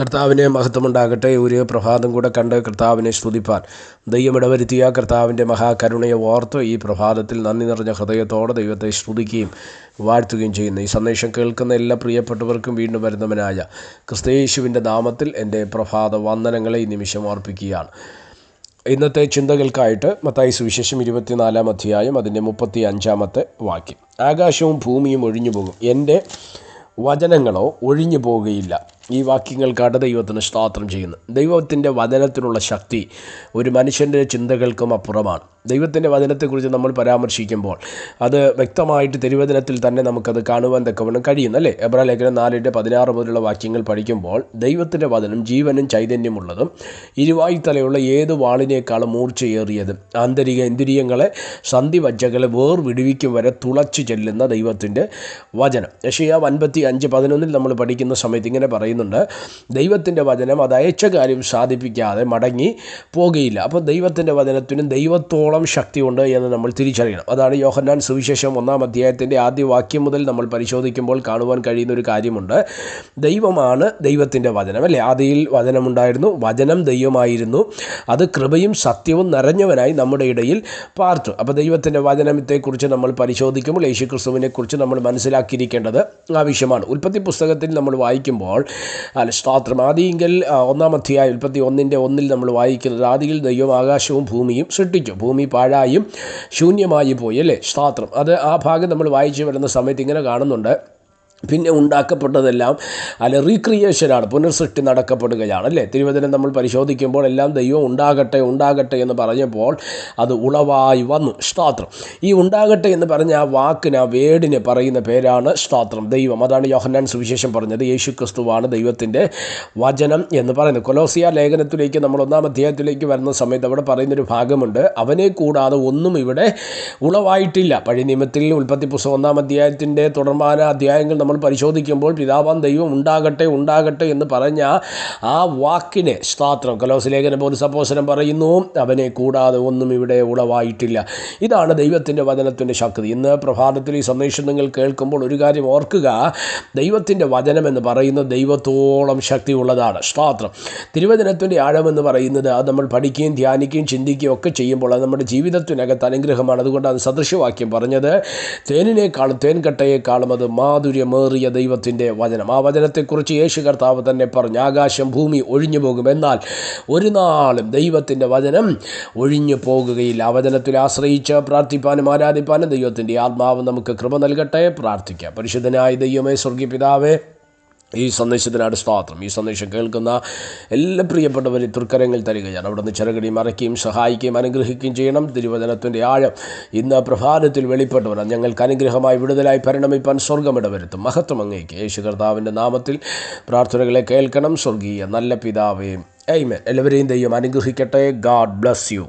കർത്താവിനെ മഹത്വമുണ്ടാകട്ടെ. ഒരു പ്രഭാതം കൂടെ കണ്ട് കർത്താവിനെ സ്തുതിപ്പാൻ. ദൈവം ഇടവരുത്തിയ കർത്താവിന്റെ മഹാകരുണയെ ഓർത്ത് ഈ പ്രഭാതത്തിൽ നന്ദി നിറഞ്ഞ ഹൃദയത്തോടെ ദൈവത്തെ സ്തുതിക്കുകയും വാഴ്ത്തുകയും ചെയ്യുന്നു. ഈ സന്ദേശം കേൾക്കുന്ന എല്ലാ പ്രിയപ്പെട്ടവർക്കും വീണ്ടും വരുന്നവനായ ക്രിസ്തയേശുവിന്റെ നാമത്തിൽ എന്റെ പ്രഭാത വന്ദനങ്ങളെ ഈ നിമിഷം ഓർപ്പിക്കുകയാണ് ഇന്നത്തെ ചിന്തകൾക്കായിട്ട് മത്തായി സുവിശേഷം ഇരുപത്തിനാലാം അധ്യായം അതിന്റെ മുപ്പത്തി അഞ്ചാമത്തെ വാക്യം. ആകാശവും ഭൂമിയും ഒഴിഞ്ഞു പോകും എന്റെ വചനങ്ങളോ ഒഴിഞ്ഞു പോകുകയില്ല ഈ വാക്യങ്ങൾ വാക്യങ്ങൾക്കാണ് ദൈവത്തിന് സ്തോത്രം ചെയ്യുന്നു. ദൈവത്തിന്റെ വചനത്തിനുള്ള ശക്തി ഒരു മനുഷ്യന്റെ ചിന്തകൾക്കും അപ്പുറമാണ്. ദൈവത്തിന്റെ വചനത്തെക്കുറിച്ച് നമ്മൾ പരാമർശിക്കുമ്പോൾ അത് വ്യക്തമായിട്ട് തിരുവചനത്തിൽ തന്നെ നമുക്കത് കാണുവാൻ തക്കവണ്ണം കഴിയുന്നു അല്ലേ? എബ്രാ ലേഖനം നാലിന്റെ പതിനാറ് മുതലുള്ള വാക്യങ്ങൾ പഠിക്കുമ്പോൾ ദൈവത്തിന്റെ വചനം ജീവനും ചൈതന്യമുള്ളതും ഇരുവായി തലയുള്ള ഏത് വാളിനേക്കാളും മൂർച്ചയേറിയതും ആന്തരിക ഇന്ദ്രിയങ്ങളെ സന്ധി വജ്ജകളെ വേർ വിടുവിക്കും വരെ തുളച്ചു ചെല്ലുന്ന ദൈവത്തിന്റെ വചനം. യഷയ അൻപത്തി അഞ്ച് പതിനൊന്നിൽ നമ്മൾ പഠിക്കുന്ന സമയത്ത് ഇങ്ങനെ പറയുന്നുണ്ട് ദൈവത്തിന്റെ വചനം അത് അയച്ച കാര്യം സാധിപ്പിക്കാതെ മടങ്ങി പോകുകയില്ല. അപ്പോൾ ദൈവത്തിന്റെ വചനത്തിന് ദൈവത്തോളം ശക്തിയുണ്ട് എന്ന് നമ്മൾ തിരിച്ചറിയണം. അതാണ് യോഹന്നാൻ സുവിശേഷം ഒന്നാം അധ്യായത്തിന്റെ ആദ്യ വാക്യം മുതൽ നമ്മൾ പരിശോധിക്കുമ്പോൾ കാണുവാൻ കഴിയുന്ന ഒരു കാര്യമുണ്ട്. ദൈവമാണ് ദൈവത്തിന്റെ വചനം. അല്ലേ? ആദിയിൽ വചനമുണ്ടായിരുന്നു വചനം ദൈവമായിരുന്നു. അത് കൃപയും സത്യവും നിറഞ്ഞവനായി നമ്മുടെ ഇടയിൽ പാർത്തു. അപ്പോൾ ദൈവത്തിന്റെ വചനത്തെക്കുറിച്ച് നമ്മൾ പരിശോധിക്കുമ്പോൾ യേശുക്രിസ്തുവിനെക്കുറിച്ച് നമ്മൾ മനസ്സിലാക്കിയിരിക്കേണ്ടത് ആവശ്യമാണ്. ഉൽപ്പത്തി പുസ്തകത്തിൽ നമ്മൾ വായിക്കുമ്പോൾ അല്ല സ്തോത്രം ആദിയെങ്കിൽ ഒന്നാം അധ്യായം ഉൽപ്പത്തി ഒന്നിന്റെ ഒന്നിൽ നമ്മൾ വായിക്കുന്നത് ആദിയിൽ ദൈവം ആകാശവും ഭൂമിയും സൃഷ്ടിച്ചു. ഭൂമി പാഴായും ശൂന്യമായി പോയി അല്ലേ? സ്തോത്രം അത് ആ ഭാഗം നമ്മൾ വായിച്ചു വരുന്ന സമയത്ത് ഇങ്ങനെ കാണുന്നുണ്ട്. പിന്നെ ഉണ്ടാക്കപ്പെട്ടതെല്ലാം അല്ല റീക്രിയേഷനാണ് പുനർസൃഷ്ടി നടക്കപ്പെടുകയാണ് അല്ലേ? തിരുവചനം നമ്മൾ പരിശോധിക്കുമ്പോൾ എല്ലാം ദൈവം ഉണ്ടാകട്ടെ ഉണ്ടാകട്ടെ എന്ന് പറഞ്ഞപ്പോൾ അത് ഉളവായി വന്നു. സ്തോത്രം. ഈ ഉണ്ടാകട്ടെ എന്ന് പറഞ്ഞ ആ വാക്കിന് ആ വേടിന് പറയുന്ന പേരാണ് സ്തോത്രം ദൈവം. അതാണ് യോഹന്നാൻ സുവിശേഷം പറഞ്ഞത് യേശു ക്രിസ്തുവാണ് ദൈവത്തിന്റെ വചനം എന്ന് പറയുന്നത്. കൊലോസിയ ലേഖനത്തിലേക്ക് നമ്മൾ ഒന്നാം അധ്യായത്തിലേക്ക് വരുന്ന സമയത്ത് അവിടെ പറയുന്നൊരു ഭാഗമുണ്ട് അവനെ കൂടാതെ ഒന്നും ഇവിടെ ഉളവായിട്ടില്ല. പഴയ നിയമത്തിൽ ഉൽപ്പത്തി പുസ്തകം ഒന്നാം അധ്യായത്തിന്റെ തുടർമാന അധ്യായങ്ങൾ നമ്മൾ പരിശോധിക്കുമ്പോൾ പിതാവാൻ ദൈവം ഉണ്ടാകട്ടെ ഉണ്ടാകട്ടെ എന്ന് പറഞ്ഞ ആ വാക്കിനെ സ്താത്രം. കലോസ് ലേഖന പോലും സപ്പോസനം പറയുന്നു അവനെ കൂടാതെ ഒന്നും ഇവിടെ ഉളവായിട്ടില്ല. ഇതാണ് ദൈവത്തിന്റെ വചനത്തിന്റെ ശക്തി. ഇന്ന് പ്രഭാതത്തിൽ ഈ സന്ദേശം നിങ്ങൾ കേൾക്കുമ്പോൾ ഒരു കാര്യം ഓർക്കുക. ദൈവത്തിന്റെ വചനം എന്ന് പറയുന്നത് ദൈവത്തോളം ശക്തിയുള്ളതാണ്. സ്തോത്രം. തിരുവചനത്തിന്റെ ആഴമെന്ന് പറയുന്നത് അത് നമ്മൾ പഠിക്കുകയും ധ്യാനിക്കുകയും ചിന്തിക്കുകയും ഒക്കെ ചെയ്യുമ്പോൾ അത് നമ്മുടെ ജീവിതത്തിനകത്ത് അനുഗ്രഹമാണ്. അതുകൊണ്ട് അത് സദൃശവാക്യം പറഞ്ഞത് തേനിനേക്കാളും തേൻകട്ടയേക്കാളും അത് മാധുര്യമേറിയ ദൈവത്തിന്റെ വചനം. ആ വചനത്തെക്കുറിച്ച് യേശു കർത്താവ് തന്നെ പറഞ്ഞു ആകാശം ഭൂമി ഒഴിഞ്ഞു പോകും എന്നാൽ ഒരു നാളും ദൈവത്തിന്റെ വചനം ഒഴിഞ്ഞു പോകുകയില്ല. ആ വചനത്തിൽ ആശ്രയിച്ച് പ്രാർത്ഥിപ്പാനും ആരാധിപ്പാനും ദൈവത്തിന്റെ ആത്മാവ് നമുക്ക് കൃപ നൽകട്ടെ പ്രാർത്ഥിക്കാം. പരിശുദ്ധനായ ദൈവമേ സ്വർഗീയ പിതാവേ ഈ സന്ദേശത്തിനാണ് സ്തോത്രം ഈ സന്ദേശം കേൾക്കുന്ന എല്ലാ പ്രിയപ്പെട്ടവരെ തൃക്കരങ്ങൾ തരികയാണ്. അവിടെ നിന്ന് ചെറുകടി മറയ്ക്കുകയും സഹായിക്കുകയും അനുഗ്രഹിക്കുകയും ചെയ്യണം. തിരുവചനത്തിന്റെ ആഴം ഇന്ന് പ്രഭാതത്തിൽ വെളിപ്പെട്ടവർ ഞങ്ങൾക്ക് അനുഗ്രഹമായി വിടുതലായി പരിണമിപ്പാൻ സ്വർഗമിടവരുത്തും മഹത്വം അങ്ങേക്ക്. യേശു കർത്താവിന്റെ നാമത്തിൽ പ്രാർത്ഥനകളെ കേൾക്കണം. സ്വർഗീയ നല്ല പിതാവേയും എയ്മൻ എല്ലാവരെയും ദൈവം അനുഗ്രഹിക്കട്ടെ. God bless you